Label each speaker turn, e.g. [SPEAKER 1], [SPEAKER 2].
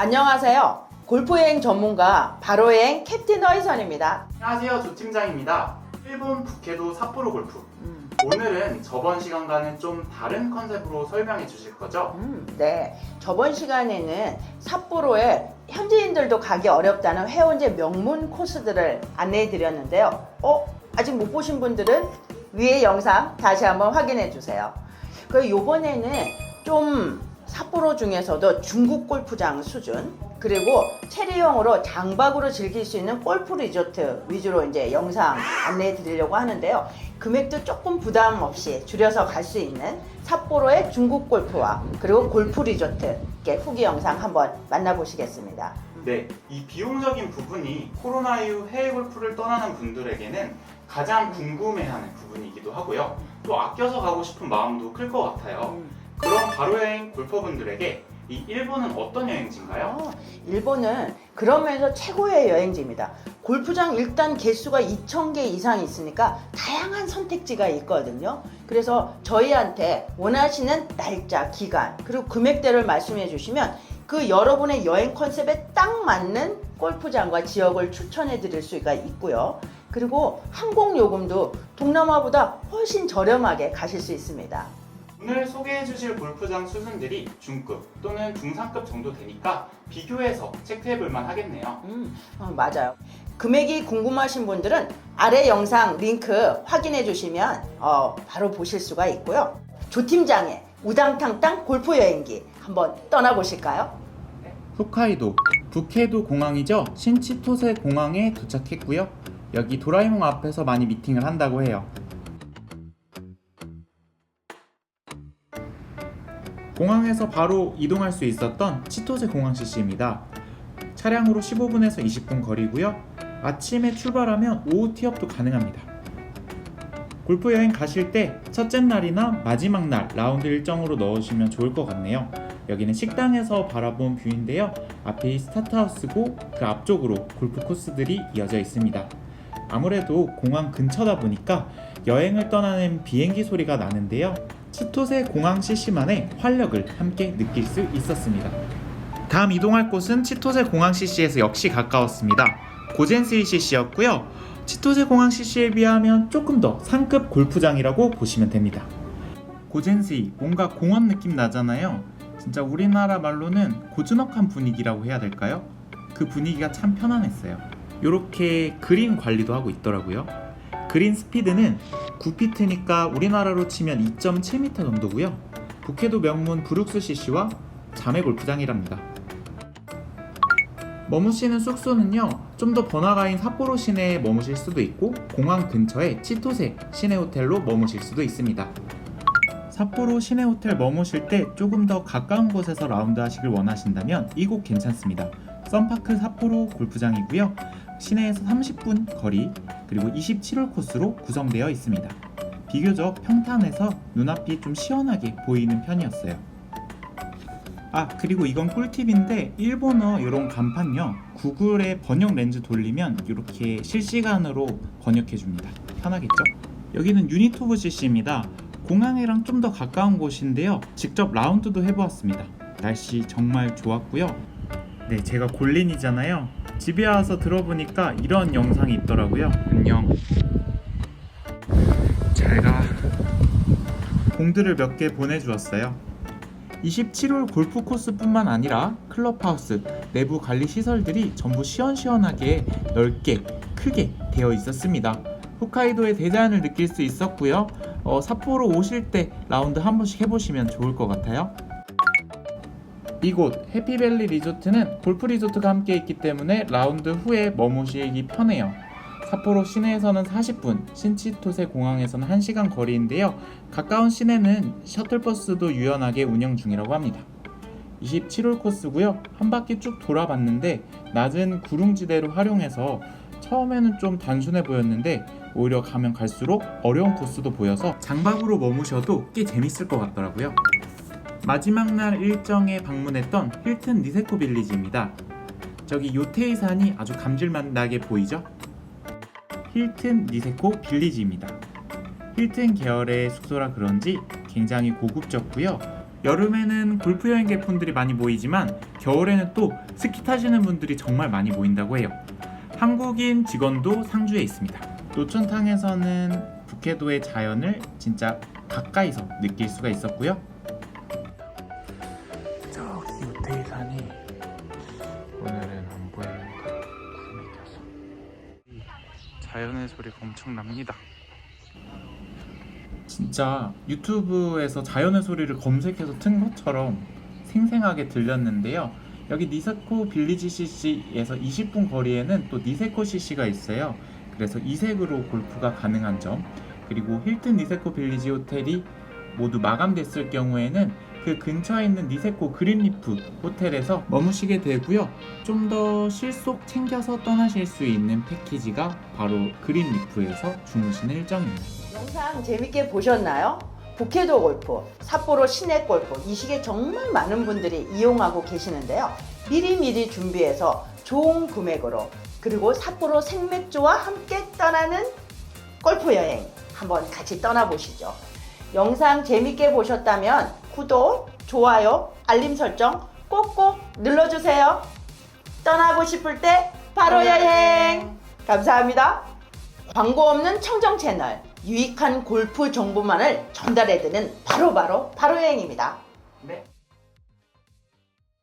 [SPEAKER 1] 안녕하세요. 골프여행 전문가 바로여행 캡틴 허이선입니다.
[SPEAKER 2] 안녕하세요 조팀장입니다 일본 북해도 삿포로 골프 오늘은 저번 시간과는 좀 다른 컨셉으로 설명해 주실 거죠?
[SPEAKER 1] 음, 네. 저번 시간에는 삿포로에 현지인들도 가기 어렵다는 회원제 명문 코스들을 안내해 드렸는데요. 어? 아직 못 보신 분들은 위에 영상 다시 한번 확인해 주세요. 그 요번에는 좀 삿포로 중에서도 중국 골프장 수준 그리고 체리형으로 장박으로 즐길 수 있는 골프 리조트 위주로 이제 영상 안내해 드리려고 하는데요. 금액도 조금 부담 없이 줄여서 갈 수 있는 삿포로의 중국 골프와 그리고 골프 리조트 이렇게 후기 영상 한번 만나보시겠습니다.
[SPEAKER 2] 네, 이 비용적인 부분이 코로나 이후 해외 골프를 떠나는 분들에게는 가장 궁금해하는 부분이기도 하고요. 또 아껴서 가고 싶은 마음도 클 것 같아요. 그럼 바로 여행 골퍼분들에게 이 일본은 어떤 여행지인가요?
[SPEAKER 1] 어, 일본은 그러면서 최고의 여행지입니다. 골프장 일단 개수가 2,000개 이상 있으니까 다양한 선택지가 있거든요. 그래서 저희한테 원하시는 날짜, 기간, 그리고 금액대를 말씀해 주시면 그 여러분의 여행 컨셉에 딱 맞는 골프장과 지역을 추천해 드릴 수가 있고요. 그리고 항공 요금도 동남아보다 훨씬 저렴하게 가실 수 있습니다.
[SPEAKER 2] 오늘 소개해 주실 골프장 수준들이 중급 또는 중상급 정도 되니까 비교해서 체크해 볼만 하겠네요.
[SPEAKER 1] 음, 어, 맞아요. 금액이 궁금하신 분들은 아래 영상 링크 확인해 주시면 어, 바로 보실 수가 있고요. 조 팀장의 우당탕땅 골프 여행기 한번 떠나보실까요?
[SPEAKER 3] 홋카이도 북해도 공항이죠. 신치토세 공항에 도착했고요. 여기 도라에몽 앞에서 많이 미팅을 한다고 해요. 공항에서 바로 이동할 수 있었던 치토세 공항 CC입니다. 차량으로 15분에서 20분 거리고요. 아침에 출발하면 오후 티업도 가능합니다. 골프 여행 가실 때 첫째 날이나 마지막 날 라운드 일정으로 넣으시면 좋을 것 같네요. 여기는 식당에서 바라본 뷰인데요. 앞이 스타트하우스고 그 앞쪽으로 골프 코스들이 이어져 있습니다. 아무래도 공항 근처다 보니까 여행을 떠나는 비행기 소리가 나는데요. 치토세 공항 CC만의 활력을 함께 느낄 수 있었습니다. 다음 이동할 곳은 치토세 공항 CC에서 역시 가까웠습니다. 고젠스이 CC였고요. 치토세 공항 CC에 비하면 조금 더 상급 골프장이라고 보시면 됩니다. 고젠스이 뭔가 공원 느낌 나잖아요. 진짜 우리나라 말로는 고즈넉한 분위기라고 해야 될까요? 그 분위기가 참 편안했어요. 이렇게 그린 관리도 하고 있더라고요. 그린 스피드는 9피트니까 우리나라로 치면 2.7m 정도고요. 북해도 명문 브룩스 CC와 자매 골프장이랍니다. 머무시는 숙소는요, 좀 더 번화가인 삿포로 시내에 머무실 수도 있고, 공항 근처에 치토세 시내 호텔로 머무실 수도 있습니다. 삿포로 시내 호텔 머무실 때 조금 더 가까운 곳에서 라운드 하시길 원하신다면 이 곳 괜찮습니다. 썬파크 삿포로 골프장이고요. 시내에서 30분 거리, 그리고 27홀 코스로 구성되어 있습니다. 비교적 평탄해서 눈앞이 좀 시원하게 보이는 편이었어요. 아 그리고 이건 꿀팁인데 일본어 이런 간판요 구글에 번역 렌즈 돌리면 이렇게 실시간으로 번역해 줍니다 편하겠죠 여기는 유니토브 CC입니다 공항이랑 좀 더 가까운 곳인데요. 직접 라운드도 해보았습니다. 날씨 정말 좋았고요. 네 제가 골린이잖아요. 집에 와서 들어보니까 이런 영상이 있더라고요. 안녕. 잘가 공들을 몇 개 보내주었어요. 27홀 골프 코스뿐만 아니라 클럽하우스, 내부 관리 시설들이 전부 시원시원하게 넓게 크게 되어 있었습니다. 홋카이도의 대자연을 느낄 수 있었고요. 어, 삿포로 오실 때 라운드 한 번씩 해보시면 좋을 것 같아요. 이곳 해피밸리 리조트는 골프 리조트가 함께 있기 때문에 라운드 후에 머무시기 편해요. 삿포로 시내에서는 40분, 신치토세 공항에서는 1시간 거리인데요. 가까운 시내는 셔틀버스도 유연하게 운영 중이라고 합니다. 27홀 코스고요. 한 바퀴 쭉 돌아봤는데 낮은 구릉지대로 활용해서 처음에는 좀 단순해 보였는데 오히려 가면 갈수록 어려운 코스도 보여서 장박으로 머무셔도 꽤 재밌을 것 같더라고요. 마지막 날 일정에 방문했던 힐튼 니세코 빌리지입니다. 저기 요테이 산이 아주 감질맛 나게 보이죠? 힐튼 니세코 빌리지입니다. 힐튼 계열의 숙소라 그런지 굉장히 고급졌고요. 여름에는 골프 여행객 분들이 많이 모이지만 겨울에는 또 스키 타시는 분들이 정말 많이 모인다고 해요. 한국인 직원도 상주에 있습니다. 노천탕에서는 북해도의 자연을 진짜 가까이서 느낄 수가 있었고요. 저기 우태이산이 오늘은 안 보이는데 구름이 껴서 자연의 소리가 엄청납니다. 진짜 유튜브에서 자연의 소리를 검색해서 튼 것처럼 생생하게 들렸는데요. 여기 니세코 빌리지 CC에서 20분 거리에는 또 니세코 CC가 있어요. 그래서 이색으로 골프가 가능한 점, 그리고 힐튼 니세코 빌리지 호텔이 모두 마감됐을 경우에는 그 근처에 있는 니세코 그린리프 호텔에서 머무시게 되고요. 좀 더 실속 챙겨서 떠나실 수 있는 패키지가 바로 그린리프에서 주무시는 일정입니다.
[SPEAKER 1] 영상 재밌게 보셨나요? 북해도 골프, 삿포로 시내 골프 이 시기에 정말 많은 분들이 이용하고 계시는데요. 미리미리 준비해서 좋은 금액으로 그리고 삿포로 생맥주와 함께 떠나는 골프 여행 한번 같이 떠나보시죠. 영상 재밌게 보셨다면 구독, 좋아요, 알림 설정 꼭꼭 눌러주세요. 떠나고 싶을 때 바로 여행! 감사합니다. 광고 없는 청정 채널 유익한 골프 정보만을 전달해드리는 바로바로 바로 여행입니다.
[SPEAKER 2] 네,